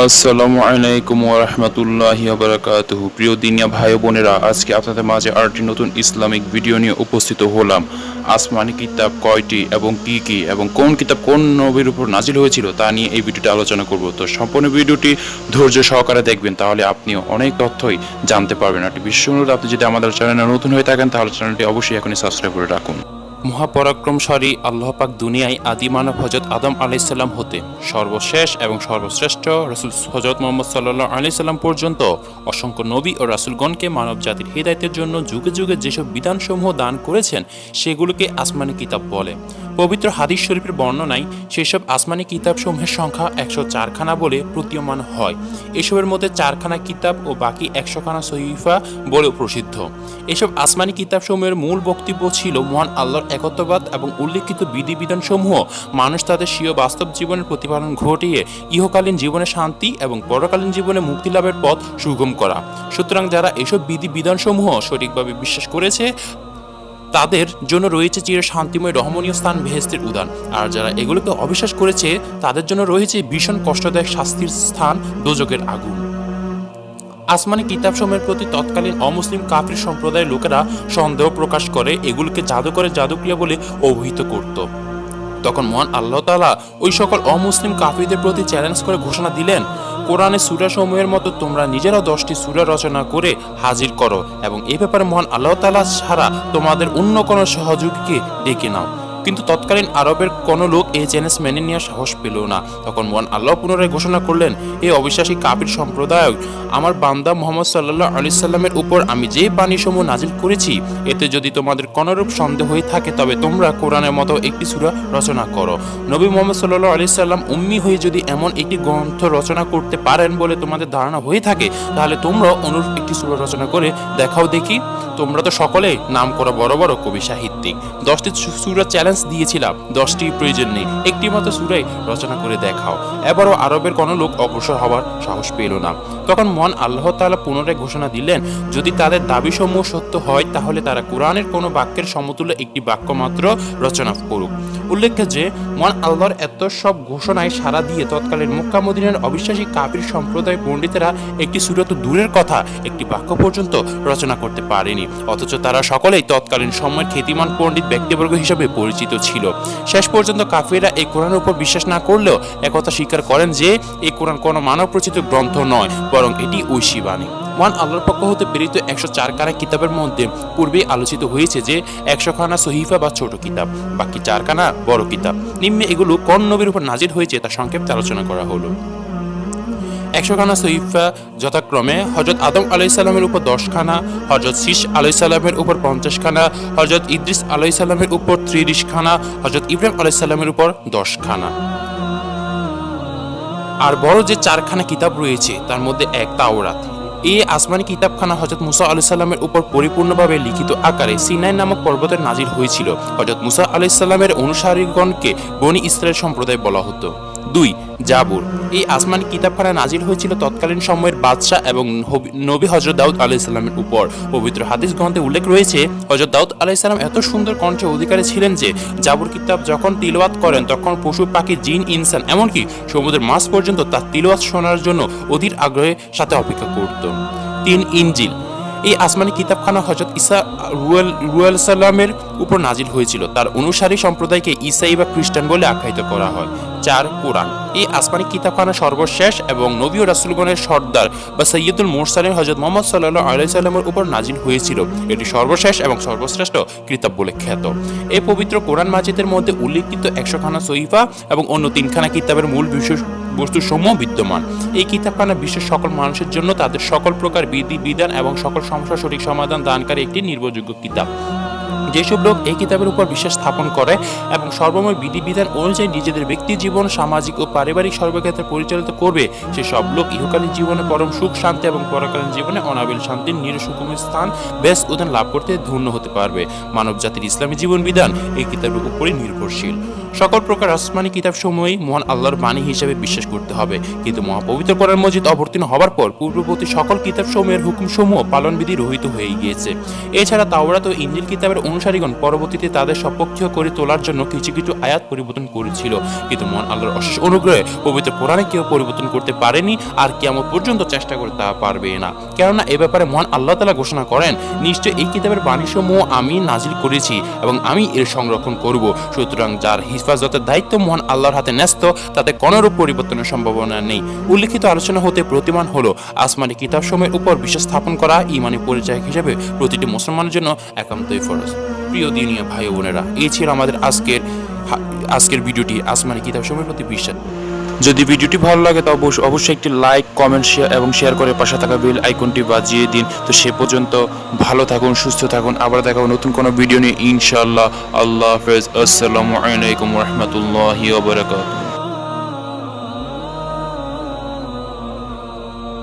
আসসালামু আলাইকুম ওরহমতুল্লাহি বারাকাতুহু। প্রিয় দিনিয়া ভাই বোনেরা, আজকে আপনাদের মাঝে আরেকটি নতুন ইসলামিক ভিডিও নিয়ে উপস্থিত হলাম। আসমানি কিতাব কয়টি এবং কি কি এবং কোন কিতাব কোন নবীর উপর নাজিল হয়েছিল তা নিয়ে এই ভিডিওটি আলোচনা করব। তো সম্পূর্ণ ভিডিওটি ধৈর্য সহকারে দেখবেন, তাহলে আপনি অনেক তথ্যই জানতে পারবেন। আর বিশেষ অনুরোধ, আপনি যদি আমাদের চ্যানেলে নতুন হয়ে থাকেন, তাহলে চ্যানেলটি অবশ্যই এখনই সাবস্ক্রাইব করে রাখুন। মহাপরাক্রমশালী সরি পাক দুনিয়ায় আদি মানব হজরত আদম আলাইসাল্লাম হতে সর্বশেষ এবং সর্বশ্রেষ্ঠ রসুল হজরত মোহাম্মদ সাল্লাহ আলাইসাল্লাম পর্যন্ত অসংখ্য নবী ও রাসুলগণকে মানব জাতির হৃদায়তের জন্য যুগে যুগে যেসব বিধানসমূহ দান করেছেন, সেগুলোকে আসমানি কিতাব বলে। পবিত্র হাদিস শরীফের বর্ণনায় সেসব আসমানি কিতাবসমূহের সংখ্যা একশো চারখানা বলে প্রতীয়মান হয়। এসবের মধ্যে চারখানা কিতাব ও বাকি একশোখানা সহিফা বলেও প্রসিদ্ধ। এসব আসমানি কিতাবসমূহের মূল বক্তব্য ছিল মহান আল্লাহর একত্ববাদ এবং উল্লেখিত বিধিবিধানসমূহ। মানুষ তাদের স্বীয় বাস্তব জীবনের প্রতিপালন ঘটিয়ে ইহকালীন জীবনে শান্তি এবং পরকালীন জীবনে মুক্তি লাভের পথ সুগম করা। সুতরাং যারা এসব বিধিবিধানসমূহ সঠিকভাবে বিশ্বাস করেছে তাদের জন্য রয়েছে চির শান্তিময় রহমনীয় স্থান বেহেস্তির উদান আর যারা এগুলোকে অবিশ্বাস করেছে, তাদের জন্য রয়েছে ভীষণ কষ্টদায়ক শাস্তির স্থান দোজকের আগুন। আসমানি কিতাবসমূহের প্রতি তৎকালীন অমুসলিম কাফির সম্প্রদায়ের লোকেরা সন্দেহ প্রকাশ করে, এগুলোকে জাদুকরের জাদুক্রিয়া বলে অভিহিত করত। তখন মহান আল্লাহ তালা ওই সকল অমুসলিম কাফিরদের প্রতি চ্যালেঞ্জ করে ঘোষণা দিলেন, কোরআনে সমূহের মতো তোমরা নিজেরা দশটি সুরা রচনা করে হাজির করো এবং এ ব্যাপারে মহান আল্লাহ তালা ছাড়া তোমাদের অন্য কোনো সহযোগীকে ডেকে নাও। কিন্তু তৎকালীন আরবের কোনো লোক এই চ্যালেঞ্জ মেনে নেওয়ার সাহস পেল না। তখন মহান আল্লাহ পুনরায় ঘোষণা করলেন এই অবিশ্বাসী কাপির সম্প্রদায় আমার বান্দা মোহাম্মদ সাল্লাহ আলি সাল্লামের উপর আমি যে বাণীসমূহ নাজিল করেছি, এতে যদি তোমাদের কোনরূপ সন্দেহ হয়ে থাকে, তবে তোমরা কোরআনের মতো একটি সূরা রচনা করো। নবী মোহাম্মদ সাল্লাহ আলি সাল্লাম উম্মি হয়ে যদি এমন একটি গ্রন্থ রচনা করতে পারেন বলে তোমাদের ধারণা হয়ে থাকে, তাহলে তোমরা অনুরূপ একটি সূরা রচনা করে দেখাও দেখি। তোমরা তো সকলেই নাম করা বড় বড় কবি সাহিত্যিক। দশটি সূরা চ্যালেঞ্জ দিয়েছিলাম। দশটি প্রয়োজন নেই। একটি মতো সুরাই রচনা করে দেখাও। এবারও আরবের কোনো লোক অগ্রসর হওয়ার সাহস পেল না। তখন মন আল্লাহ তালা পুনরায় ঘোষণা দিলেন, যদি তাদের দাবিসমূহ সত্য হয়, তাহলে তারা কোরআনের কোনো বাক্যের সমতুল্য একটি বাক্য মাত্র রচনা করুক। উল্লেখ্য যে, মহান আল্লাহর এত সব ঘোষণায় সারা দিয়ে তৎকালীন মক্কা মদিনার অবিশ্বাসী কাপির সম্প্রদায় পণ্ডিতেরা একটি সুরত দূরের কথা, একটি বাক্য পর্যন্ত রচনা করতে পারেনি। অথচ তারা সকলেই তৎকালীন সময়ের খ্যাতিমান পণ্ডিত ব্যক্তিবর্গ হিসেবে পরিচিত ছিল। শেষ পর্যন্ত কাফিরা এই কোরআনের উপর বিশ্বাস না করলেও একথা স্বীকার করেন যে, এই কোরআন কোনো মানব রচিত গ্রন্থ নয়, বরং এটি ঐশী বাণী। মহান আল্লাহর পক্ষ হতে প্রেরিত একশো চার কানা কিতাবের মধ্যে পূর্বেই আলোচিত হয়েছে যে একশো খানা সহিফা বা ছোট কিতাব, বাকি চার চারখানা বড় কিতাব। নিম্নে এগুলো কোন নবীর উপর নাজির হয়েছে তা সংক্ষেপে আলোচনা করা হলো। একশোখানা সহিফা যথাক্রমে হজরত আদম আলাইসাল্লামের উপর দশখানা হজরত শীষ আলাইসাল্লামের উপর পঞ্চাশখানা হজরত ইদ্রিস আলাইসাল্লামের উপর ত্রিশখানা হজরত ইব্রাহিম আলাইসাল্লামের উপর দশখানা আর বড় যে চারখানা কিতাব রয়েছে, তার মধ্যে এক তাওরাত। এই আসমানি কিতাবখানা হজরত মুসা আলু সাল্লামের উপর পরিপূর্ণভাবে লিখিত আকারে সিনাই নামক পর্বতের নাজির হয়েছিল। হজরত মুসা আলু সাল্লামের অনুসারীগণকে বনি ইসরায়েল সম্প্রদায় বলা হতো। দুই, জাবুর। এই আসমানি কিতাবখানা নাজিল হয়েছিল তৎকালীন সময়ের বাদশাহ এবং নবী হজরত দাউদ আলাইসাল্লামের উপর। পবিত্র হাদিস গ্রন্থে উল্লেখ রয়েছে হজরত দাউদ আলাইসাল্লাম এত সুন্দর কণ্ঠে অধিকারী ছিলেন যে, জাবুর কিতাব যখন তিলওয়াত করেন, তখন পশু, পাখি, জিন, ইনসান এমনকি সমুদ্রের মাছ পর্যন্ত তার তিলওয়াত শোনার জন্য অধীর আগ্রহের সাথে অপেক্ষা করত। তিন ইনজিল এই আসমানি কিতাবখানা হজরত ইসা রুয়েল রুয়েল সাল্লামের উপর নাজিল হয়েছিল। তার অনুসারী সম্প্রদায়কে ইসাই বা খ্রিস্টান বলে আখ্যায়িত করা হয়। চার কোরআন। এই আসমানি কিতাবখানা সর্বশেষ এবং নবী ও রাসুলগণের সর্দার বা সৈয়দুল মোরসালের হজরত মোহাম্মদ সাল্লাহ আলাইসাল্লামের উপর নাজিল হয়েছিল। এটি সর্বশেষ এবং সর্বশ্রেষ্ঠ কিতাব বলে খ্যাত। এই পবিত্র কোরআন মাজিদের মধ্যে উল্লিখিত একশোখানা সহিফা এবং অন্য তিনখানা কিতাবের মূল বিশেষ বস্তুসমূহ বিদ্যমান। এই কিতাবখানা বিশ্বের সকল মানুষের জন্য তাদের সকল প্রকার বিধি, বিধান এবং সকল সমস্যা সঠিক সমাধান দানকারী একটি নির্ভরযোগ্য কিতাব। যেসব লোক এই কিতাবের উপর বিশ্বাস স্থাপন করে এবং সর্বময় বিধিবিধান অনুযায়ী নিজেদের ব্যক্তি জীবন, সামাজিক ও পারিবারিক সর্বক্ষেত্রে পরিচালিত করবে সে সব লোক ইহকালীন জীবনে পরম সুখ, শান্তি এবং পরকালীন জীবনে অনাবিল শান্তির নিরসুকুম স্থান বেশ উদান লাভ করতে ধন্য হতে পারবে। মানব জাতির ইসলামী জীবন বিধান এই কিতাবের উপরই নির্ভরশীল। সকল প্রকার আসমানি কিতাব সমূহই মহান আল্লাহর বাণী হিসেবে বিশ্বাস করতে হবে। কিন্তু মহাপবিত্র কোরআন মজিদ অবতীর্ণ হবার পর পূর্ববর্তী সকল কিতাব সমূহের হুকুম সমূহ পালনবিধি রহিত হয়ে গিয়েছে। এছাড়া তাওরাত ও ইঞ্জিল কিতাবের অনুসারীগণ পরবর্তীতে তাদের সপক্ষীয় করে তোলার জন্য কিছু কিছু আয়াত পরিবর্তন করেছিল। কিন্তু মহান আল্লাহর অশেষ অনুগ্রহে পবিত্র কোরআনে কেউ পরিবর্তন করতে পারেনি আর কেমন পর্যন্ত চেষ্টা করে তা পারবে না। কেননা এ ব্যাপারে মহান আল্লাহ তালা ঘোষণা করেন, নিশ্চয় এই কিতাবের বাণীসমূহ আমি নাজিল করেছি এবং আমি এর সংরক্ষণ করব। সুতরাং যার হিফাজতের দায়িত্ব মহান আল্লাহর হাতে ন্যস্ত, তাতে কোনোরূপ পরিবর্তনের সম্ভাবনা নেই। উল্লিখিত আলোচনা হতে প্রতিমান হলো, আসমানি কিতাব সময়ের উপর বিশ্বাস স্থাপন করা ইমানি পরিচয় হিসেবে প্রতিটি মুসলমানের জন্য একান্তই ফরজ। প্রিয় দিনীয় ভাই বোনেরা, এই ছিল আমাদের আজকের আজকের ভিডিওটি। আসমানি কিতাব সময়ের প্রতি বিশ্বাস। যদি ভিডিওটি ভালো লাগে, তো অবশ্য- অবশ্যই একটি লাইক, কমেন্ট শেয়ার এবং শেয়ার করে পাশে থাকা বেল আইকনটি বাজিয়ে দিন। তো সে পর্যন্ত ভালো থাকুন, সুস্থ থাকুন। আবার দেখাবো নতুন কোনো ভিডিও নিয়ে। ইনশাআল্লাহ, আল্লাহ হাফেজ। আসসালামু আলাইকুম রহমতুল্লাহি ওবরাকাতুহ